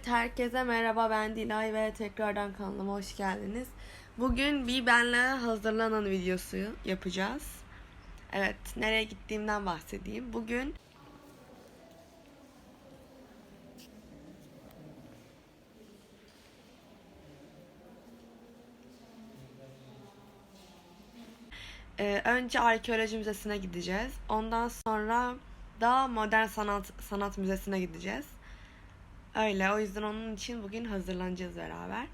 Evet herkese merhaba ben Dilay ve tekrardan kanalıma hoş geldiniz. Bugün bir benle hazırlanan videosu yapacağız. Evet nereye gittiğimden bahsedeyim. Bugün Ee, önce arkeoloji müzesine gideceğiz. Ondan sonra da modern sanat sanat müzesine gideceğiz. Öyle o yüzden onun için bugün hazırlanacağız beraber.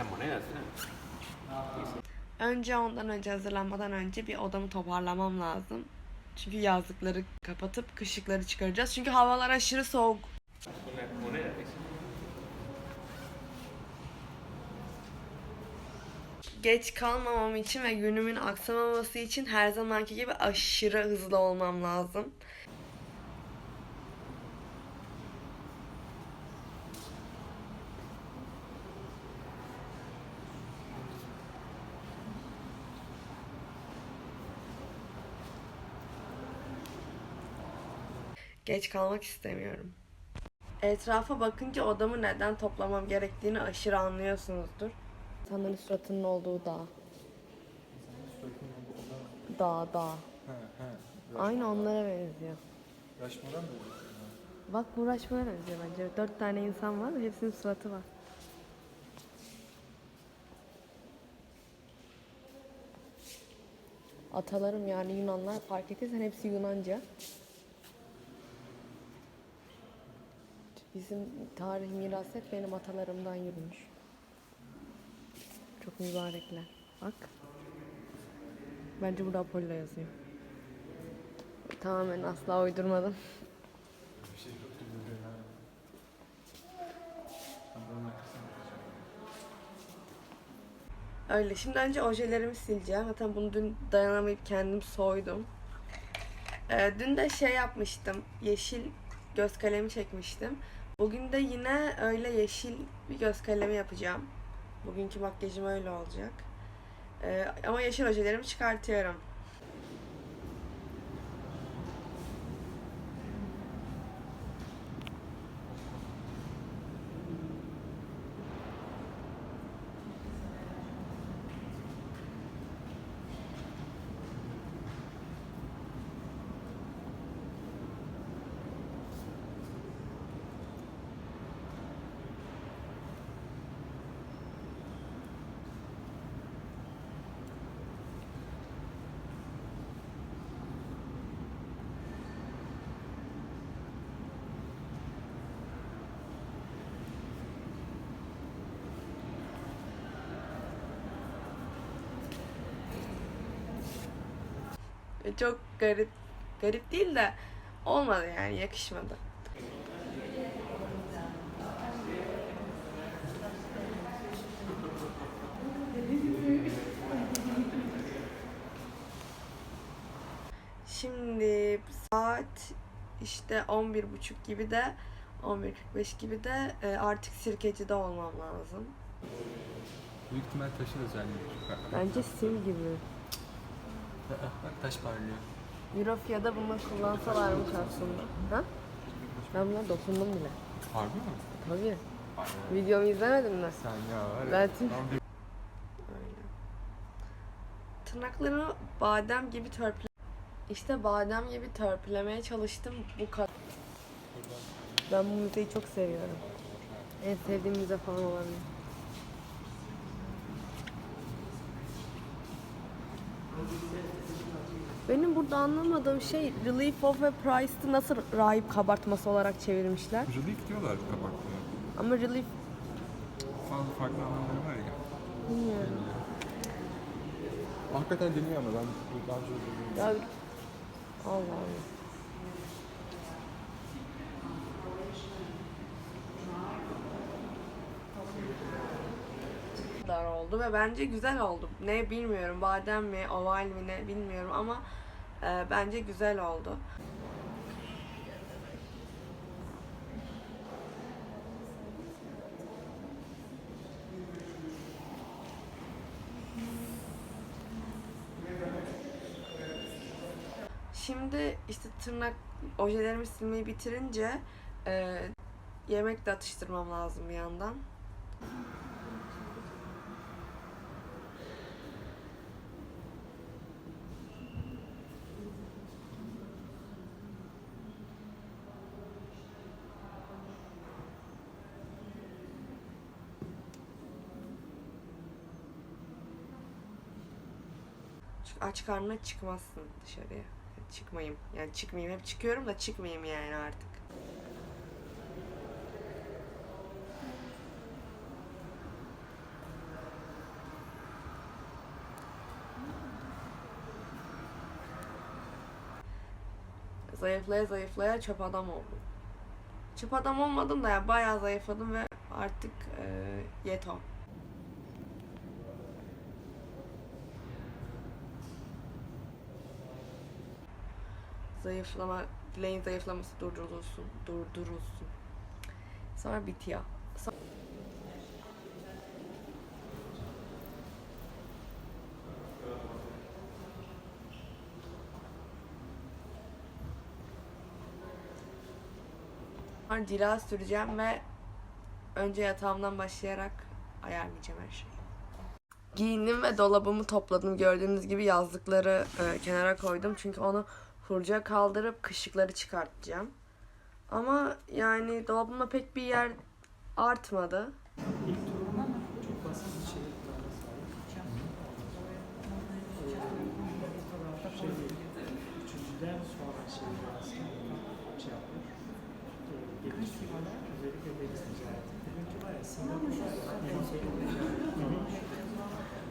La moneda. Önce ondan önce hazırlanmadan önce bir odamı toparlamam lazım. Çünkü yazlıkları kapatıp kışlıkları çıkaracağız. Çünkü havalar aşırı soğuk. Una moneda. Geç kalmamam için ve günümün aksamaması için her zamanki gibi aşırı hızlı olmam lazım. Geç kalmak istemiyorum. Etrafa bakınca odamı neden toplamam gerektiğini aşırı anlıyorsunuzdur. Sanırım suratının olduğu dağ. Dağ, dağ. Aynı onlara benziyor. Raşmadan mı? Bak bu Rushmore'a benziyor bence. Dört tane insan var ve hepsinin suratı var. Atalarım yani Yunanlar fark ettiysen hepsi Yunanca. Bizim tarih miras hep benim atalarımdan yürümüş. Çok mübarekler. Bak. Bence burada Apollo yazıyor. Tamamen asla uydurmadım. Bir şey ya. Öyle. Şimdi önce ojelerimi sileceğim. Zaten bunu dün dayanamayıp kendim soydum. Ee, dün de şey yapmıştım. Yeşil göz kalemi çekmiştim. Bugün de yine öyle yeşil bir göz kalemi yapacağım. Bugünkü makyajım öyle olacak. Ee, ama yeşil ojelerimi çıkartıyorum. Çok garip, garip değil de olmadı yani yakışmadı. Şimdi saat işte 11.30 gibi de 11.45 gibi de e, artık sirkecide olmam lazım. Büyük ihtimal taşın özelliği. Bence sim gibi. Bak, taş parlıyor. Eurofya'da bunu kullansalarmış aslında. Ha? Ben buna dokundum bile. Harbi mi? Tabii. Videomu izlemedin mi? Sen ya var ya. Aynen. Tırnaklarımı badem gibi törpüle... İşte badem gibi törpülemeye çalıştım bu kadar. Ben bu müzeyi çok seviyorum. En sevdiğim müze falan olabilir. Benim burada anlamadığım şey Relief of a Price'ı nasıl rahip kabartması olarak çevirmişler. Relief diyorlar kabartmaya. Ama Relief Farklı farklı anlamları var ya. bilmiyorum. Hakikaten deniyor ama ben daha önce öyle Ya Allah Allah. kadar oldu ve bence güzel oldu. Ne bilmiyorum badem mi oval mi ne bilmiyorum ama e, bence güzel oldu. Şimdi işte tırnak ojelerimi silmeyi bitirince e, yemek de atıştırmam lazım bir yandan. Çünkü aç karnına çıkmazsın dışarıya. Çıkmayayım. Yani çıkmayayım. Hep çıkıyorum da çıkmayayım yani artık. Zayıflaya zayıflaya çöp adam oldum. Çöp adam olmadım da ya bayağı zayıfladım ve artık e, yeto. Zayıflama, dileğin zayıflaması durdurulsun, durdurulsun. Sonra bitiyor. Sonra... Sonra cila süreceğim ve önce yatağımdan başlayarak ayarlayacağım her şeyi. Giyindim ve dolabımı topladım. Gördüğünüz gibi yazlıkları e, kenara koydum. Çünkü onu hurca kaldırıp kışlıkları çıkartacağım. Ama yani dolabımda pek bir yer artmadı. İlk turun ama çok basit bir şey sahip. Ee, şey değil, üçüncüden sonra şey biraz şey yapıyor. Ee, gelişti bana özellikle deniz ticareti. Birinci var ya Singapur var ya deniz ticareti.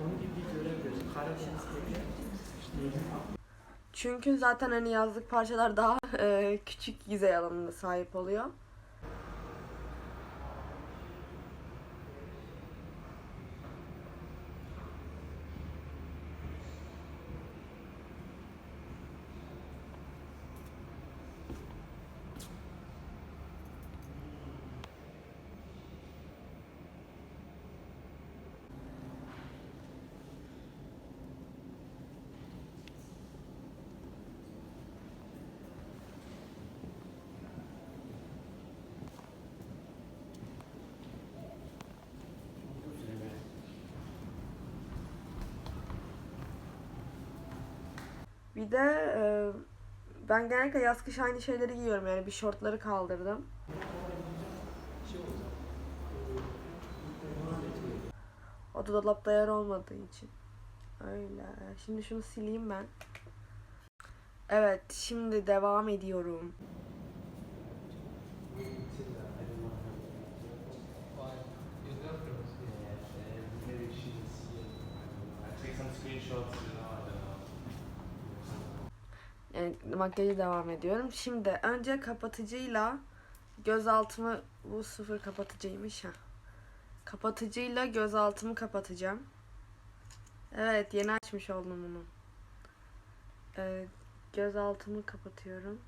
Onun gibi bir görev veriyor. Karadeniz'deki işte Çünkü zaten hani yazlık parçalar daha e, küçük yüzey alanına sahip oluyor. Bir de e, ben genellikle yaz kış aynı şeyleri giyiyorum yani bir şortları kaldırdım. O da dolapta yer olmadığı için. Öyle. Şimdi şunu sileyim ben. Evet, şimdi devam ediyorum. Makyaja devam ediyorum. Şimdi önce kapatıcıyla gözaltımı bu sıfır kapatıcıymış ha. Kapatıcıyla gözaltımı kapatacağım. Evet yeni açmış oldum bunu. Ee, gözaltımı kapatıyorum.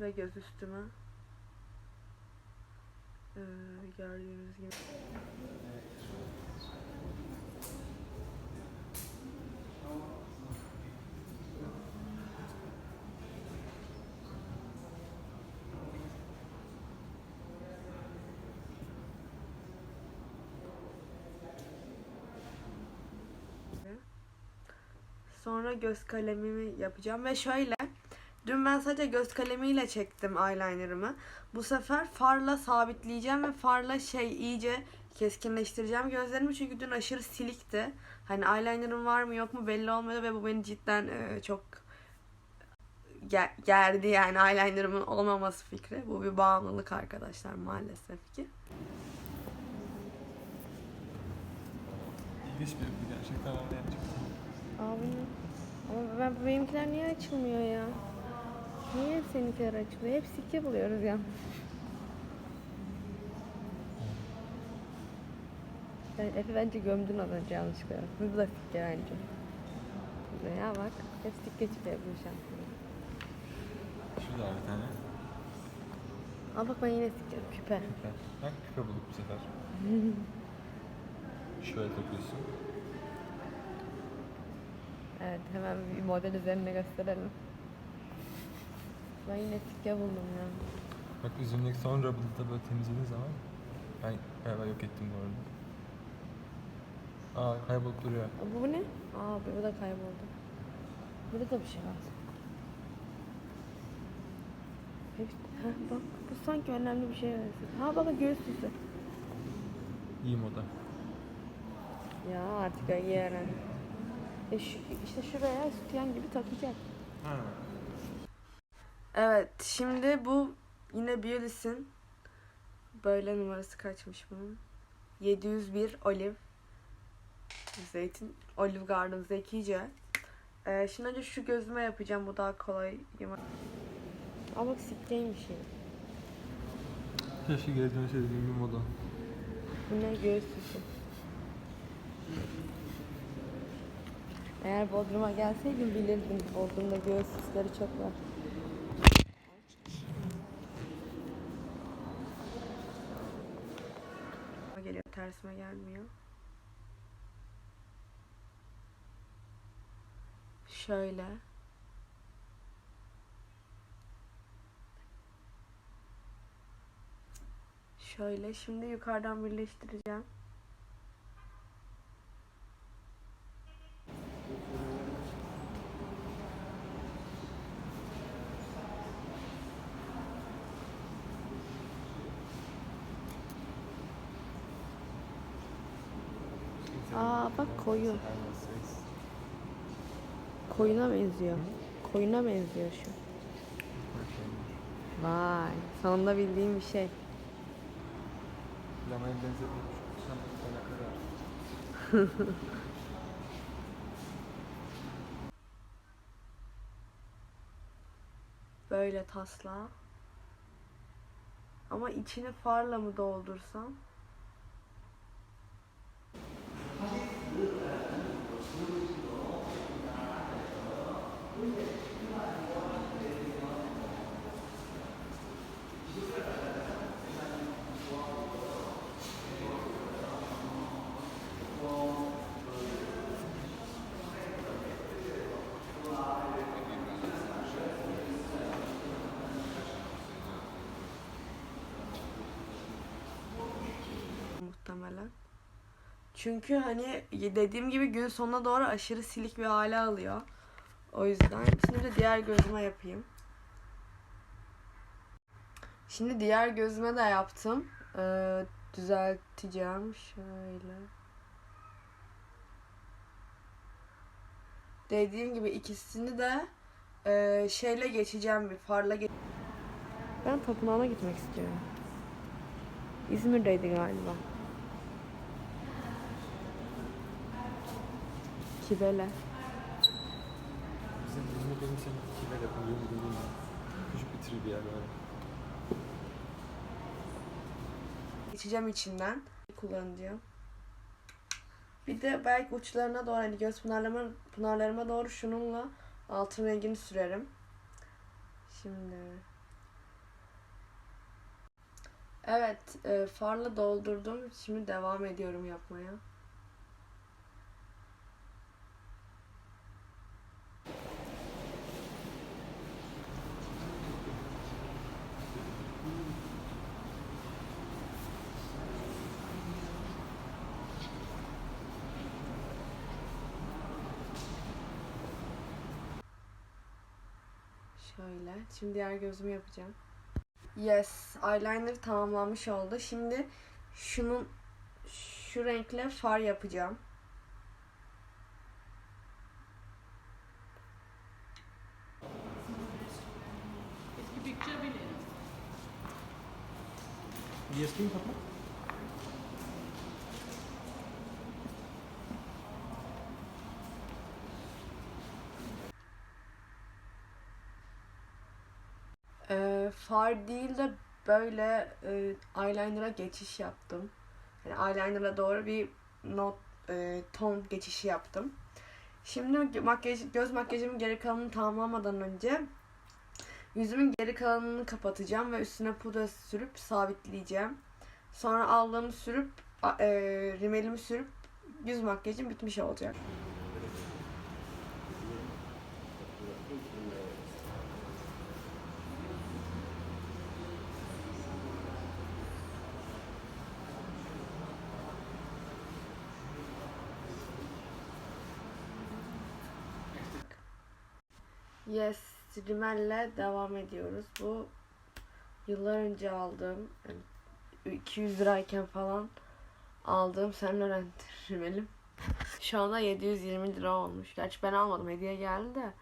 Ve göz üstüme. Ee, gördüğünüz gibi. Sonra göz kalemimi yapacağım ve şöyle Dün ben sadece göz kalemiyle çektim eyelinerımı. Bu sefer farla sabitleyeceğim ve farla şey iyice keskinleştireceğim gözlerimi çünkü dün aşırı silikti. Hani eyelinerım var mı yok mu belli olmuyordu ve bu beni cidden e, çok ge- gerdi yani eyelinerımın olmaması fikri. Bu bir bağımlılık arkadaşlar maalesef ki. İlginç bir bir gerçekten anlayacak. Abi ama ben benimkiler niye açılmıyor ya? Niye seninkiler açılıyor? Hep sikke buluyoruz ya. Ben Efe bence gömdün az önce yanlışlıkla. Bu da sikke bence. Ya bak hep sikke çıkıyor bu şansına. Şurada var bir tane. Al bak ben yine sikke küpe. Küpe. Bak küpe bulduk bu sefer. Şöyle takıyorsun. Evet hemen bir model üzerine gösterelim. Ben yine sikke buldum ya. Bak üzerindeki son rubber'ı da böyle temizlediğin zaman ben galiba yok ettim bu arada. Aa kaybolup duruyor. Aa, Bu ne? Aa bu da kayboldu. Burada da bir şey var. Hep, ha, bak bu sanki önemli bir şey benziyor. Ha bak göğüs süsü. İyi moda. Ya artık iyi öğren. E şu, işte şuraya sütyen gibi takacak. Ha. Evet şimdi bu yine Biolis'in böyle numarası kaçmış bunun? 701 Olive Zeytin Olive Garden zekice. Ee, şimdi önce şu gözüme yapacağım bu daha kolay. Ama bak sikteymiş ya. Keşke geri dönüşe dediğim bir moda. Bu ne göğüs süsü. Eğer Bodrum'a gelseydin bilirdin. Bodrum'da göğüs süsleri çok var. Tersime gelmiyor. Şöyle. Şöyle şimdi yukarıdan birleştireceğim. Aa bak koyu. Koyuna benziyor. Koyuna benziyor şu. Vay, sonunda bildiğim bir şey. Lamaya benzetmiş. Sen bu kadar. Böyle tasla. Ama içini farla mı doldursam? Çünkü hani dediğim gibi gün sonuna doğru aşırı silik bir hale alıyor. O yüzden şimdi de diğer gözüme yapayım. Şimdi diğer gözüme de yaptım. Ee, düzelteceğim şöyle. Dediğim gibi ikisini de e, şeyle geçeceğim bir farla geç. Ben tapınağına gitmek istiyorum. İzmir'deydi galiba. Kibele. Bizim bizim benim senin kiler yapılıyor mu bilmiyorum. Küçük bir trivia böyle. Geçeceğim içinden. Kullanacağım. Bir de belki uçlarına doğru hani göz pınarlarıma, pınarlarıma doğru şununla altın rengini sürerim. Şimdi. Evet, e, farla doldurdum. Şimdi devam ediyorum yapmaya. Şimdi diğer gözümü yapacağım. Yes, eyeliner tamamlanmış oldu. Şimdi şunun şu renkle far yapacağım. Eski picture bile. Yes, kim kapı? Far değil de böyle e, eyeliner'a geçiş yaptım. Yani eyeliner'a doğru bir not e, ton geçişi yaptım. Şimdi makyaj göz makyajımın geri kalanını tamamlamadan önce yüzümün geri kalanını kapatacağım ve üstüne pudra sürüp sabitleyeceğim. Sonra aldığımı sürüp e, rimelimi sürüp yüz makyajım bitmiş olacak. Yes, rimelle devam ediyoruz. Bu yıllar önce aldığım, yani 200 lirayken falan aldığım Saint Laurent rimelim. Şu anda 720 lira olmuş. Gerçi ben almadım, hediye geldi de.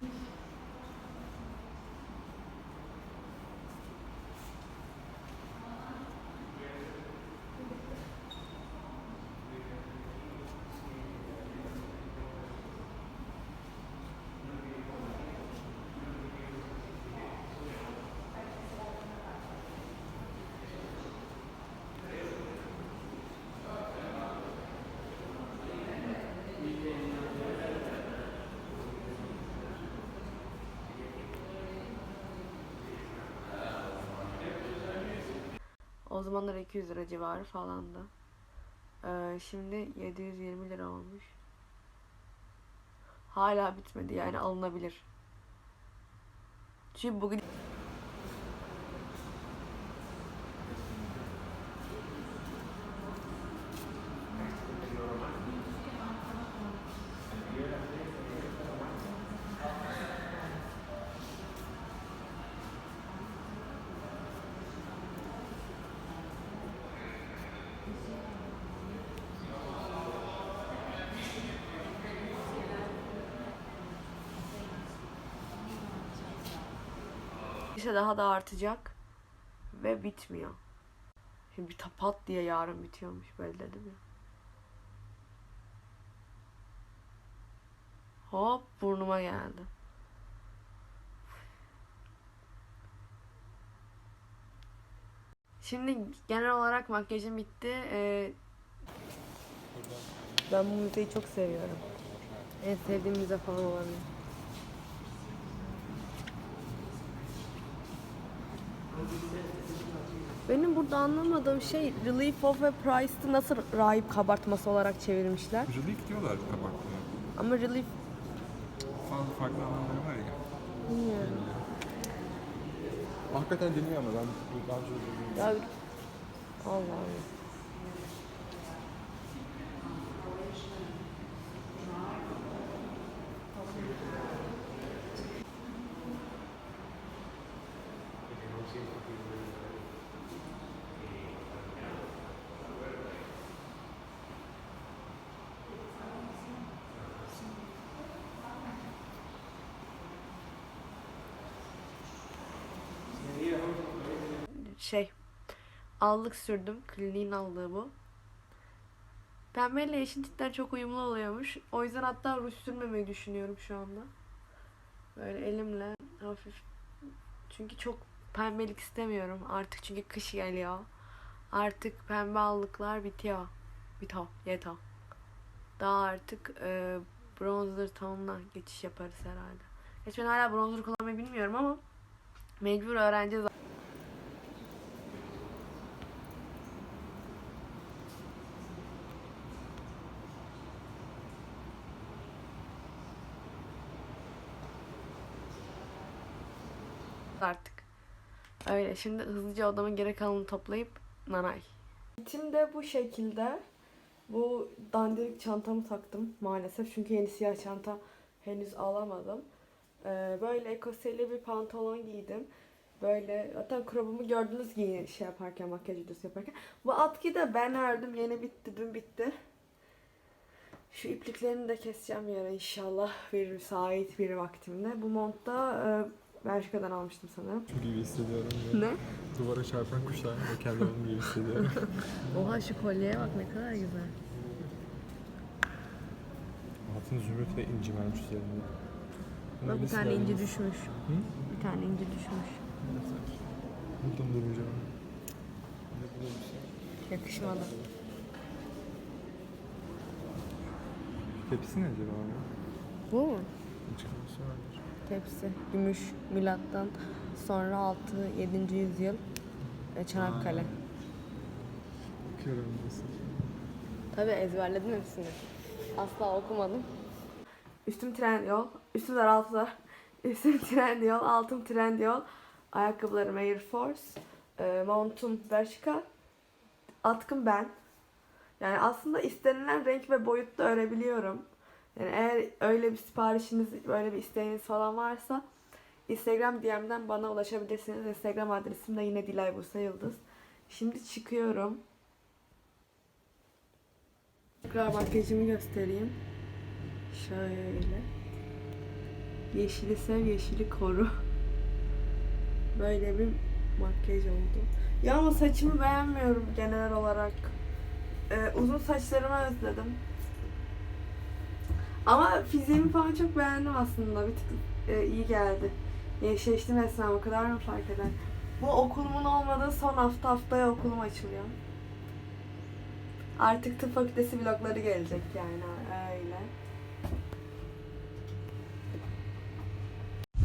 O zamanlar 200 lira civarı falandı. Ee, şimdi 720 lira olmuş. Hala bitmedi yani alınabilir. Çünkü bugün ise daha da artacak ve bitmiyor. Şimdi bir pat diye yarın bitiyormuş böyle dedim ya. Hop burnuma geldi. Şimdi genel olarak makyajım bitti. Ee, ben bu müzeyi çok seviyorum. En sevdiğim müze falan olabilir. Benim burada anlamadığım şey Relief of a Price'ı nasıl rahip kabartması olarak çevirmişler. Relief diyorlar kapaklıya. Ama Relief Farklı farklı anlamları var ya. bilmiyorum. Hakikaten deniyor ama ben daha Ya Allah Allah. Şey, allık sürdüm. Kliniğin aldığı bu. Pembeyle yeşil cidden çok uyumlu oluyormuş. O yüzden hatta ruj sürmemeyi düşünüyorum şu anda. Böyle elimle hafif. Çünkü çok pembelik istemiyorum artık çünkü kış geliyor. Artık pembe allıklar bitiyor. Bito, yeto. Daha artık e, bronzer tonuna geçiş yaparız herhalde. Geç ben hala bronzer kullanmayı bilmiyorum ama mecbur öğreneceğiz. artık. Öyle şimdi hızlıca odamın geri kalanını toplayıp nanay. Tim de bu şekilde. Bu dandirik çantamı taktım maalesef çünkü yeni siyah çanta henüz alamadım. Ee, böyle ekoseli bir pantolon giydim. Böyle zaten kropumu gördünüz giyin şey yaparken makyaj videosu yaparken. Bu atkıyı da ben ördüm. Yeni bitti dün bitti. Şu ipliklerini de keseceğim yarın inşallah bir müsait bir vaktimde. Bu montta e, Belçika'dan almıştım sanırım. Çok iyi hissediyorum. ya. Ne? Duvara çarpan kuşlar ve kendimi onun gibi hissediyorum. Oha şu kolyeye bak ne kadar güzel. Altın zümrüt ve inci vermiş üzerinde. Bak bir tane inci düşmüş. Hı? Bir tane inci düşmüş. Burada mı durmayacağım? Şey. Yakışmadı. Tepsi ne acaba abi? Bu mu? Açıklaması vardır. Tepsi. Gümüş. Milattan sonra 6 7. yüzyıl. e, Çanakkale. Bakıyorum nasıl. Tabii ezberledim hepsini. Asla okumadım. Üstüm Trendyol, üstüm dar altı dar. Üstüm Trendyol, altım Trendyol. Ayakkabılarım Air Force. E, montum Bershka. Atkım ben. Yani aslında istenilen renk ve boyutta örebiliyorum. Yani eğer öyle bir siparişiniz, böyle bir isteğiniz falan varsa Instagram DM'den bana ulaşabilirsiniz. Instagram adresim de yine Dilay Bursa Yıldız. Şimdi çıkıyorum. Tekrar makyajımı göstereyim. Şöyle. Yeşili sev, yeşili koru. Böyle bir makyaj oldu. Ya ama saçımı beğenmiyorum genel olarak. Ee, uzun saçlarımı özledim. Ama fiziğimi falan çok beğendim aslında. Bir tık e, iyi geldi. Gençleştim resmen o kadar mı fark eder? Bu okulumun olmadığı son hafta haftaya okulum açılıyor. Artık tıp fakültesi vlogları gelecek yani öyle.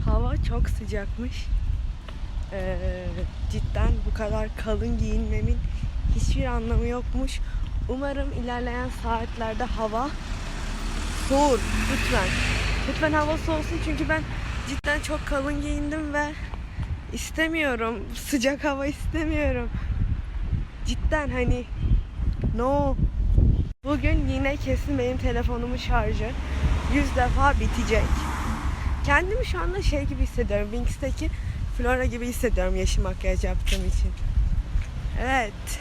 Hava çok sıcakmış. Ee, cidden bu kadar kalın giyinmemin hiçbir anlamı yokmuş. Umarım ilerleyen saatlerde hava soğur lütfen. Lütfen hava soğusun çünkü ben cidden çok kalın giyindim ve istemiyorum. Sıcak hava istemiyorum. Cidden hani no. Bugün yine kesin benim telefonumun şarjı 100 defa bitecek. Kendimi şu anda şey gibi hissediyorum. Winx'teki Flora gibi hissediyorum yeşil makyaj yaptığım için. Evet.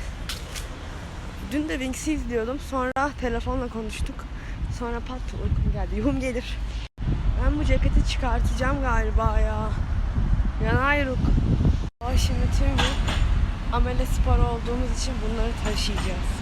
Dün de Winx'i izliyordum. Sonra telefonla konuştuk. Sonra pat uykum geldi. Yuhum gelir. Ben bu ceketi çıkartacağım galiba ya. Yanayruk. Aa, Şimdi tüm gün amele spor olduğumuz için bunları taşıyacağız.